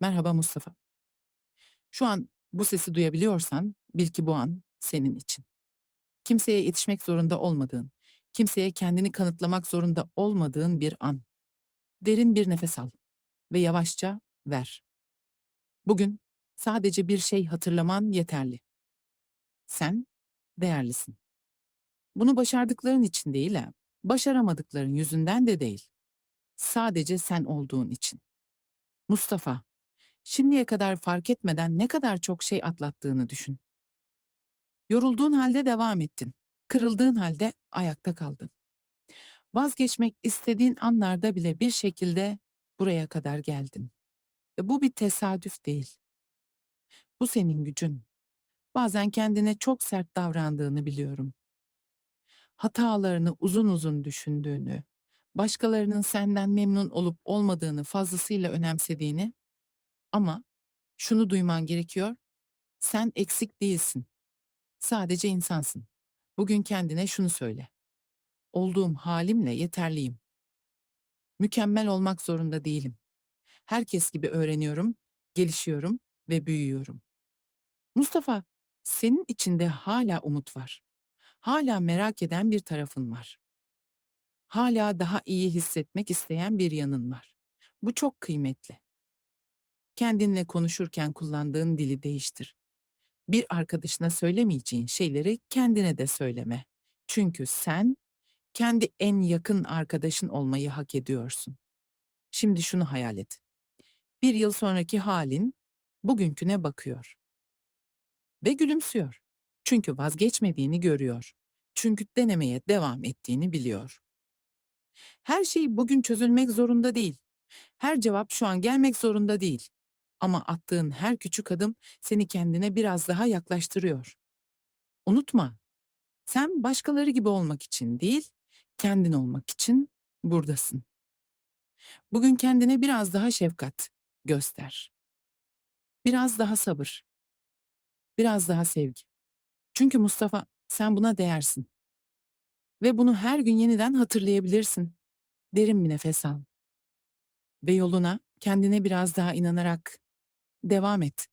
Merhaba Mustafa. Şu an bu sesi duyabiliyorsan bil ki bu an senin için. Kimseye yetişmek zorunda olmadığın, kimseye kendini kanıtlamak zorunda olmadığın bir an. Derin bir nefes al ve yavaşça ver. Bugün sadece bir şey hatırlaman yeterli. Sen değerlisin. Bunu başardıkların için değil ha, başaramadıkların yüzünden de değil. Sadece sen olduğun için. Mustafa, şimdiye kadar fark etmeden ne kadar çok şey atlattığını düşün. Yorulduğun halde devam ettin. Kırıldığın halde ayakta kaldın. Vazgeçmek istediğin anlarda bile bir şekilde buraya kadar geldin. Ve bu bir tesadüf değil. Bu senin gücün. Bazen kendine çok sert davrandığını biliyorum. Hatalarını uzun uzun düşündüğünü, başkalarının senden memnun olup olmadığını fazlasıyla önemsediğini ama şunu duyman gerekiyor. Sen eksik değilsin. Sadece insansın. Bugün kendine şunu söyle. Olduğum halimle yeterliyim. Mükemmel olmak zorunda değilim. Herkes gibi öğreniyorum, gelişiyorum ve büyüyorum. Mustafa, senin içinde hala umut var. Hala merak eden bir tarafın var. Hala daha iyi hissetmek isteyen bir yanın var. Bu çok kıymetli. Kendinle konuşurken kullandığın dili değiştir. Bir arkadaşına söylemeyeceğin şeyleri kendine de söyleme. Çünkü sen kendi en yakın arkadaşın olmayı hak ediyorsun. Şimdi şunu hayal et. Bir yıl sonraki halin bugünküne bakıyor. Ve gülümsüyor. Çünkü vazgeçmediğini görüyor. Çünkü denemeye devam ettiğini biliyor. Her şey bugün çözülmek zorunda değil. Her cevap şu an gelmek zorunda değil. Ama attığın her küçük adım seni kendine biraz daha yaklaştırıyor. Unutma, sen başkaları gibi olmak için değil, kendin olmak için buradasın. Bugün kendine biraz daha şefkat göster. Biraz daha sabır. Biraz daha sevgi. Çünkü Mustafa sen buna değersin. Ve bunu her gün yeniden hatırlayabilirsin. Derin bir nefes al. Ve yoluna kendine biraz daha inanarak devam et.